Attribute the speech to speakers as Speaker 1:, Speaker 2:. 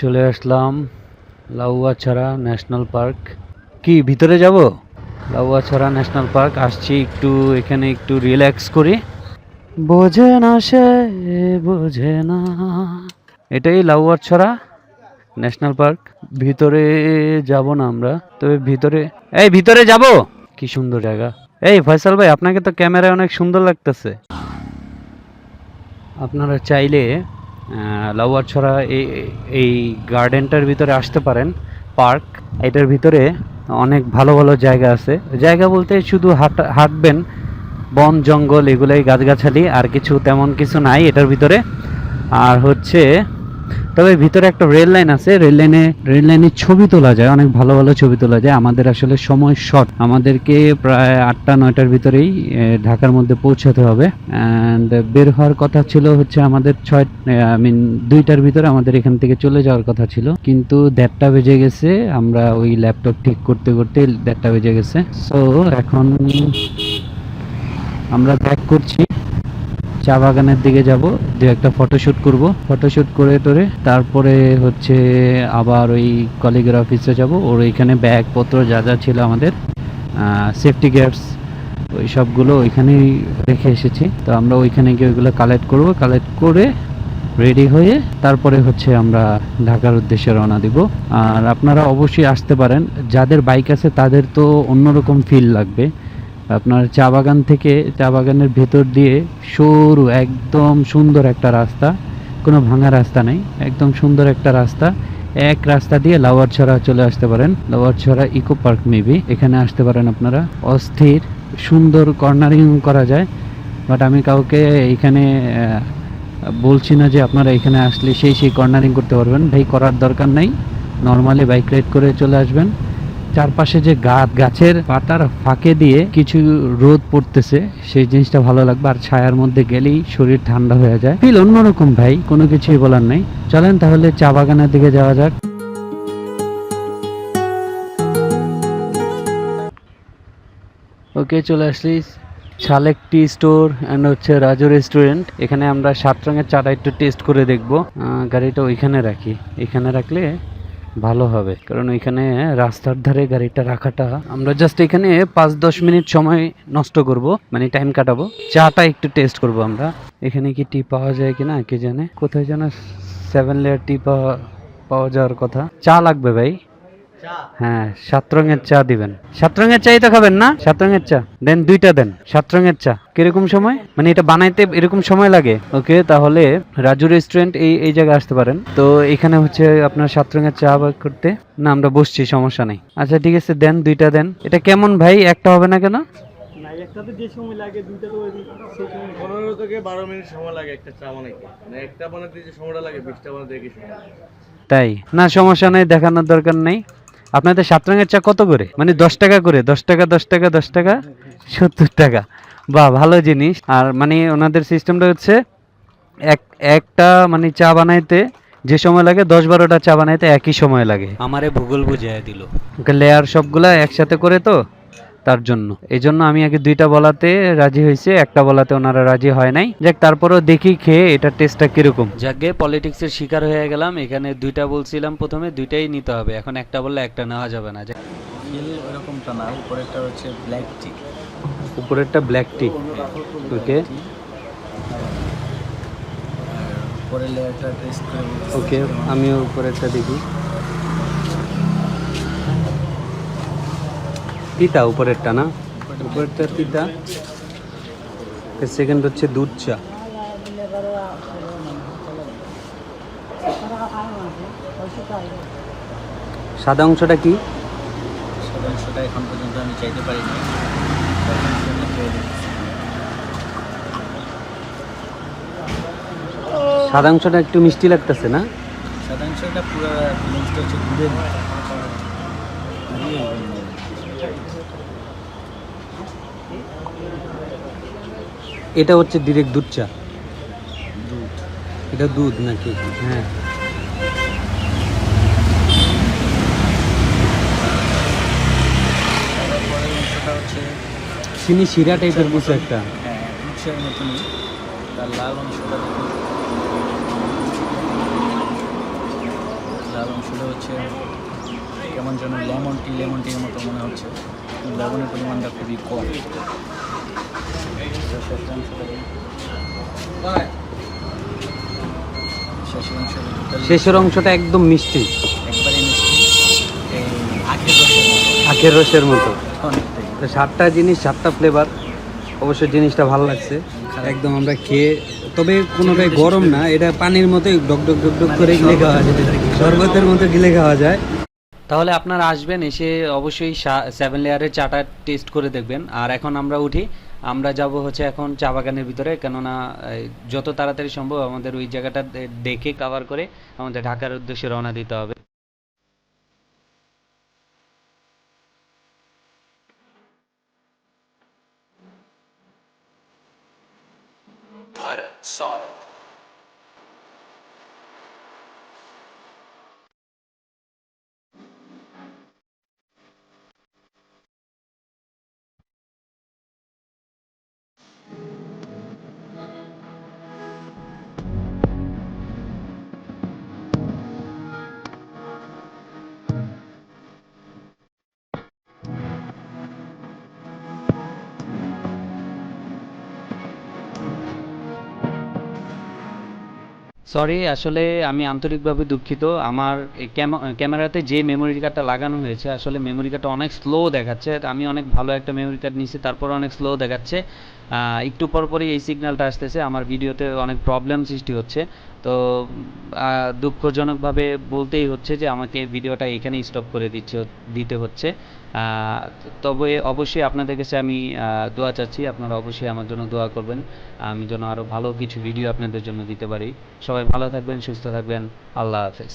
Speaker 1: চলে আসলাম Lawachara national park. কি, ভিতরে যাব? লাউয়াছড়া ন্যাশনাল পার্ক, আসছি একটু, এখানে একটু রিল্যাক্স করি। বোঝে না সে, বোঝে না। এটাই লাউয়াছড়া ন্যাশনাল পার্ক। ভিতরে যাব না আমরা, তবে ভিতরে এই, ভিতরে যাব? কি সুন্দর জায়গা। এই, ফয়সাল ভাই, আপনাকে তো ক্যামেরায় অনেক সুন্দর লাগতেছে। আপনারা চাইলে লাউয়ারছড়া এই এই গার্ডেনটার ভিতরে আসতে পারেন পার্ক এটার ভিতরে অনেক ভালো ভালো জায়গা আছে। জায়গা বলতে শুধু হাঁট, হাঁটবেন, বন, জঙ্গল, এগুলোই গাছগাছালি, আর কিছু তেমন কিছু নাই এটার ভিতরে। আর হচ্ছে তবে ভিতরে একটা রেল লাইন আছে, রেল লাইনে, রেল লাইনের ছবি তোলা যায়, অনেক ভালো ভালো ছবি তোলা যায়। আমাদের আসলে সময় শর্ট আমাদেরকে প্রায় আটটা, নয়টার ভিতরেই ঢাকার মধ্যে পৌঁছাতে হবে। অ্যান্ড বের হওয়ার কথা ছিল হচ্ছে আমাদের ছয় আই মিন দুইটার ভিতরে আমাদের এখান থেকে চলে যাওয়ার কথা ছিল। কিন্তু দেড়টা বেজে গেছে, আমরা ওই ল্যাপটপ ঠিক করতে করতে দেড়টা বেজে গেছে। সো এখন আমরা ব্যাক করছি। চা বাগানের দিকে যাব, দু একটা ফটোশ্যুট করব। ফটোশ্যুট করে টোরে তারপরে হচ্ছে আবার ওই কলিগের অফিসে যাব। ওর ওইখানে ব্যাগপত্র যা যা ছিল আমাদের সেফটি গ্যাপস ওই সবগুলো ওইখানেই রেখে এসেছি। তো আমরা ওইখানে গিয়ে ওইগুলো কালেক্ট করব। কালেক্ট করে রেডি হয়ে তারপরে হচ্ছে আমরা ঢাকার উদ্দেশ্যে রওনা দিব। আর আপনারা অবশ্যই আসতে পারেন। যাদের বাইক আছে তাদের তো অন্যরকম ফিল লাগবে। আপনার চা বাগান থেকে চা বাগানের ভেতর দিয়ে সরু, একদম সুন্দর একটা রাস্তা। কোনো ভাঙা রাস্তা নেই, একদম সুন্দর একটা রাস্তা। এক রাস্তা দিয়ে লাওয়ারছড়া চলে আসতে পারেন। লাওয়ারছড়া ইকো পার্ক মেবি, এখানে আসতে পারেন আপনারা। অস্থির, সুন্দর কর্নারিং করা যায়। বাট আমি কাউকে এখানে বলছি না যে আপনারা এখানে আসলে সেই সেই কর্নারিং করতে পারবেন। ভাই, করার দরকার নাই। নর্মালি বাইক রাইড করে চলে আসবেন। চারপাশে যে গাছ গাছের পাতার ফাঁকে দিয়ে কিছু রোদ পড়তেছে, সেই জিনিসটা ভালো লাগবে। আর ছায়ার মধ্যে গেলেই শরীর ঠান্ডা হয়ে যায়। ফিল অন্যরকম ভাই, কোনো কিছুই বলার নেই। চলেন তাহলে চা বাগানের দিকে যাওয়া যাক। ওকে চলে আসলি। ছালেক টি স্টোর অ্যান্ড হচ্ছে রাজু রেস্টুরেন্ট। এখানে আমরা সাত রঙের চাটা একটু টেস্ট করে দেখব। গাড়িটা ওইখানে রাখি। এখানে রাখলে ভালো হবে। কারণ ওইখানে রাস্তার ধারে গাড়িটা রাখাটা আমরা জাস্ট এখানে পাঁচ দশ মিনিট সময় নষ্ট করব মানে টাইম কাটাবো। চাটা একটু টেস্ট করব আমরা। এখানে কি টি পাওয়া যায় কিনা, কে জানে? কোথায় যেন সেভেন লেয়ার টি পাওয়া পাওয়া যাওয়ার কথা। চা লাগবে ভাই। হ্যাঁ সাত রঙের চা দিবেন। সাত রঙের চাই তো খাবেন না? সাত রঙের চা। দেন দুইটা দেন। সাত রঙের চা। কীরকম সময়? মানে এটা বানাইতে এরকম সময় লাগে? ওকে তাহলে রাজু রেস্টুরেন্ট এই এই জায়গায় আসতে পারেন। তো এখানে হচ্ছে আপনার সাত রঙের চা করতে। না আমরা বসছি সমস্যা নেই। আচ্ছা ঠিক আছে দেন দুইটা দেন। এটা কেমন ভাই? একটা হবে না কেন?
Speaker 2: একটাতে যে সময় লাগে দুইটা তো ওই সেই সময়
Speaker 3: পনেরো থেকে বারো মিনিট সময় লাগে একটা চা বানাইতে। মানে একটা বানাতে যে সময়টা লাগে বিশটা বানাতে একই সময় লাগে।
Speaker 1: তাই? না সমস্যা নেই দেখানোর দরকার নেই। আপনাদের সাত রঙের চা কত করে? মানে দশ টাকা করে দশ টাকা দশ টাকা দশ টাকা সত্তর টাকা। বা ভালো জিনিস। আর মানে ওনাদের সিস্টেমটা হচ্ছে এক একটা মানে চা বানাইতে যে সময় লাগে দশ বারোটা চা বানাইতে একই সময় লাগে। আমারে ভূগোল বুঝে দিল। লেয়ার সবগুলা একসাথে করে তো? তার জন্য। এই জন্য আমি আগে দুইটা বলাতে রাজি হয়েছে একটা বলাতে ওনারা রাজি হয় নাই। যাক তারপরও দেখি খেয়ে এটা টেস্টটা কীরকম। যাকে পলিটিক্সের শিকার হয়ে গেলাম এখানে দুইটা বলছিলাম প্রথমে দুইটাই নিতে হবে। এখন একটা বললে একটা নেওয়া যাবে না।
Speaker 2: ফিল ওরকমটা না উপরেরটা হচ্ছে ব্ল্যাক টি
Speaker 1: উপরেরটা ব্ল্যাক টি ওকে।
Speaker 2: পরের লেয়ারটা টেস্ট করে
Speaker 1: ওকে আমিও উপরেরটা দেখি। তিতা উপরেরটা না? উপরেরটা তিতা সেকেন্ড হচ্ছে দুধ চা। সাদা অংশটা কি?
Speaker 2: সাধাংশটা এখন পর্যন্ত আমি চাইতে পারিনি।
Speaker 1: সাদা অংশটা একটু মিষ্টি লাগতেছে না?
Speaker 2: সাধাংশটা পুরো ফিলিংসটা হচ্ছে দুধের।
Speaker 1: এটা হচ্ছে ডিরেক্ট দুধ চা।
Speaker 2: দুধ
Speaker 1: এটা দুধ নাকি? হ্যাঁ।
Speaker 2: অংশটা
Speaker 1: চিনি শিরা টাইপের কিছু একটা।
Speaker 2: হ্যাঁ উৎসের মতনই। তার লাল অংশটা হচ্ছে
Speaker 4: কেমন যেন লেমন টি লেমন টির মতো মনে হচ্ছে। লবণের পরিমাণটা খুবই কম। শেষের অংশটা
Speaker 1: একদম মিষ্টি।
Speaker 4: একবারে মিষ্টি। আখের রসের মতো।
Speaker 1: আখের রসের মতো। তো সাতটা জিনিস সাতটা ফ্লেভার অবশ্যই জিনিসটা ভালো লাগছে। একদম আমরা খেয়ে তবে কোনোটাই গরম না এটা পানির মতোই ডক ডক ডক ডক করে গিলে খাওয়া যায়। শরবতের মতো গিলে খাওয়া যায়। তাহলে আপনারা আসবেন, এসে অবশ্যই সেভেন লেয়ারের চাটা টেস্ট করে দেখবেন। আর এখন আমরা উঠি, আমরা যাব হচ্ছে এখন চা বাগানের ভিতরে, কেননা যত তাড়াতাড়ি সম্ভব আমাদের ওই জায়গাটা দেখে কভার করে আমাদের ঢাকার উদ্দেশ্যে রওনা দিতে হবে। সরি আসলে আমি আন্তরিকভাবে দুঃখিত। আমার ক্যামেরাতে যে মেমোরি কার্ডটা লাগানো হয়েছে, আসলে মেমোরি কার্ডটা অনেক স্লো দেখাচ্ছে। আমি অনেক ভালো একটা মেমোরি কার্ড নিয়েছি তারপর অনেক স্লো দেখাচ্ছে। একটু পর পরই এই সিগন্যালটা আসতেছে। আমার ভিডিওতে অনেক প্রবলেম সৃষ্টি হচ্ছে। তো দুঃখজনকভাবে বলতেই হচ্ছে যে, আমাকে ভিডিওটা এখানেই স্টপ করে দিচ্ছে, দিতে হচ্ছে। তবে অবশ্যই আপনাদের কাছে আমি দোয়া চাচ্ছি। আপনারা অবশ্যই আমার জন্য দোয়া করবেন। আমি যেন আরও ভালো কিছু ভিডিও আপনাদের জন্য দিতে পারি। সবাই ভালো থাকবেন, সুস্থ থাকবেন। আল্লাহ হাফেজ।